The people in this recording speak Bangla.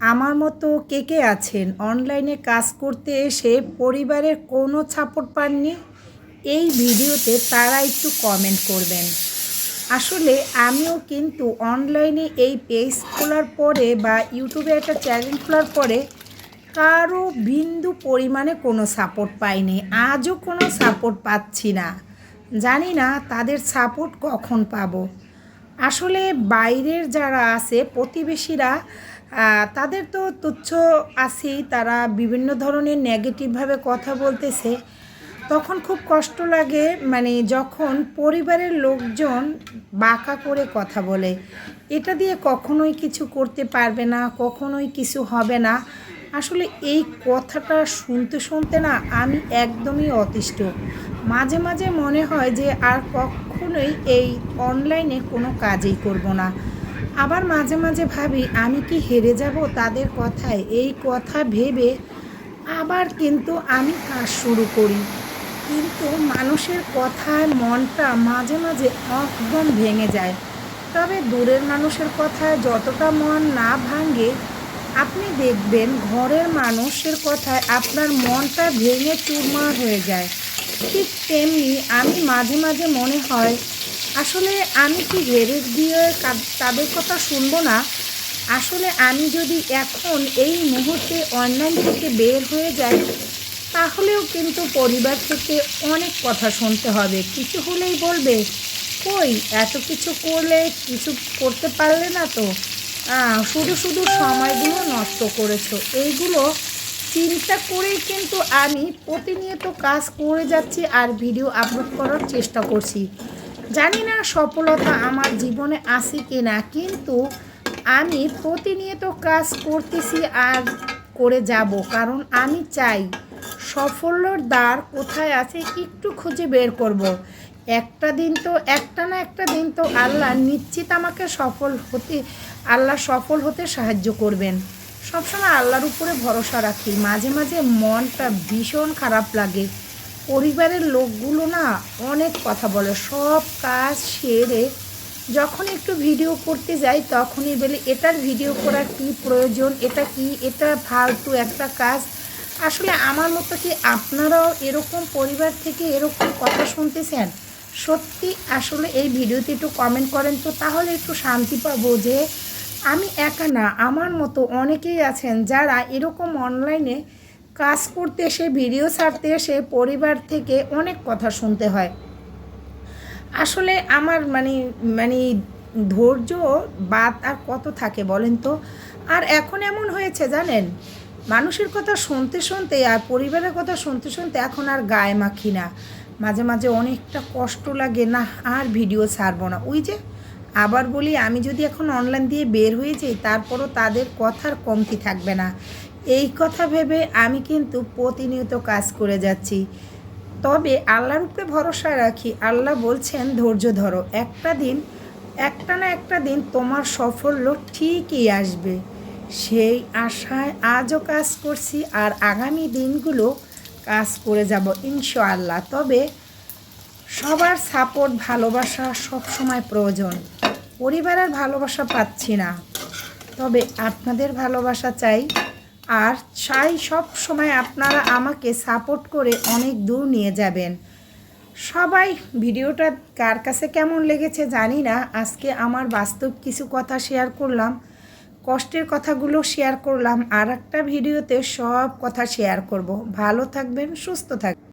আমার মতো কে কে আছেন? অনলাইনে কাজ করতে এসে পরিবারের কোনো সাপোর্ট পাননি? এই ভিডিওতে তারা একটু কমেন্ট করবেন। আসলে আমিও কিন্তু অনলাইনে এই পেজ খোলার পরে বা ইউটিউবে একটা চ্যানেল খোলার পরে কারও বিন্দু পরিমাণে কোনো সাপোর্ট পাইনি। আজও কোনো সাপোর্ট পাচ্ছি না। জানি না তাদের সাপোর্ট কখন পাবো। আসলে বাইরের যারা আছে, প্রতিবেশীরা তাদের তো তুচ্ছ আছেই, তারা বিভিন্ন ধরনের নেগেটিভভাবে কথা বলতেছে। তখন খুব কষ্ট লাগে মানে যখন পরিবারের লোকজন বাঁকা করে কথা বলে, এটা দিয়ে কখনোই কিছু করতে পারবে না, কখনোই কিছু হবে না। আসলে এই কথাটা শুনতে শুনতে না আমি একদমই অতিষ্ঠ। মাঝে মাঝে মনে হয় যে আর কখনোই এই অনলাইনে কোনো কাজই করব না। আবার মাঝে মাঝে ভাবি, আমি কি হেরে যাব তাদের কথায়? এই কথা ভেবে আবার কিন্তু আমি কাজ শুরু করি। কিন্তু মানুষের কথায় মনটা মাঝে মাঝে একদম ভেঙে যায়। তবে দূরের মানুষের কথায় যতটা মন না ভাঙে, আপনি দেখবেন ঘরের মানুষের কথায় আপনার মনটা ভেঙে চুরমার হয়ে যায়। ঠিক তেমনি আমি মাঝে মাঝে মনে হয় আসলে আমি কি হেরে দিয়ে তাদের কথা শুনব না? আসলে আমি যদি এখন এই মুহূর্তে অনলাইন থেকে বের হয়ে যাই, তাহলেও কিন্তু পরিবার থেকে অনেক কথা শুনতে হবে। কিছু হলেই বলবে, কই, এত কিছু করলে কিছু করতে পারলে না তো? শুধু শুধু সময়গুলো নষ্ট করেছ। এইগুলো চিন্তা করেই কিন্তু আমি প্রতিনিয়ত কাজ করে যাচ্ছি আর ভিডিও আপলোড করার চেষ্টা করছি। জানি না সফলতা আমার জীবনে আসে কি না কিন্তু আমি প্রতিনিয়ত কাজ করতেছি আর করে যাব, কারণ আমি চাই সাফল্যর দ্বার কোথায় আছে একটু খুঁজে বের করব। একটা দিন তো, একটা না একটা দিন তো আল্লাহ নিশ্চিত আমাকে সফল হতে, আল্লাহ সফল হতে সাহায্য করবেন সবসময় আল্লাহর উপরে ভরসা রাখি, মাঝে মাঝে মনটা ভীষণ খারাপ লাগে পরিবারের লোকগুলো না অনেক কথা বলে, সব কাজ সেরে যখন একটু ভিডিও করতে যাই তখনই বলে, এটার ভিডিও করার কি প্রয়োজন? এটা কি? এটা ফালতু একটা কাজ? আসলে আমার মতো কি আপনারাও এরকম পরিবার থেকে এরকম কথা শুনতেছেন? সত্যি আসলে এই ভিডিওতে একটু কমেন্ট করেন তো, তাহলে একটু শান্তি পাবো যে আমি একা না, আমার মতো অনেকেই আছেন যারা এরকম অনলাইনে কাজ করতে এসে ভিডিও ছাড়তে এসে পরিবার থেকে অনেক কথা শুনতে হয়। আসলে আমার মানে মানে ধৈর্য, বাদ আর কত থাকে বলেন তো? আর এখন এমন হয়েছে জানেন, মানুষের কথা শুনতে শুনতে আর পরিবারের কথা শুনতে শুনতে এখন আর গায়ে মাখি না। মাঝে মাঝে অনেকটা কষ্ট লাগে, না, আর ভিডিও ছাড়বো না। ওই যে, আবার বলি, আমি যদি এখন অনলাইন দিয়ে বের হয়ে যাই, তারপরও তাদের কথার কমতি থাকবে না। এই কথা ভেবে আমি কিন্তু প্রতিনিয়ত কাজ করে যাচ্ছি। তবে আল্লাহর উপরে ভরসা রাখি, আল্লাহ বলছেন, ধৈর্য ধরো। একটা দিন, একটা না একটা দিন তোমার সাফল্য ঠিকই আসবে। সেই আশায় আজও কাজ করছি আর আগামী দিনগুলো কাজ করে যাব ইনশাআল্লাহ। তবে সবার সাপোর্ট, ভালোবাসা সব সময় প্রয়োজন। পরিবারের ভালোবাসা পাচ্ছি না। তবে আপনাদের ভালোবাসা চাই। আর চাই সব সময় আপনারা আমাকে সাপোর্ট করে অনেক দূর নিয়ে যাবেন। সবাই, ভিডিওটা কার কাছে কেমন লেগেছে জানি না। আজকে আমার বাস্তব কিছু কথা শেয়ার করলাম, কষ্টের কথাগুলো শেয়ার করলাম আর একটা ভিডিওতে সব কথা শেয়ার করব। ভালো থাকবেন, সুস্থ থাকবেন।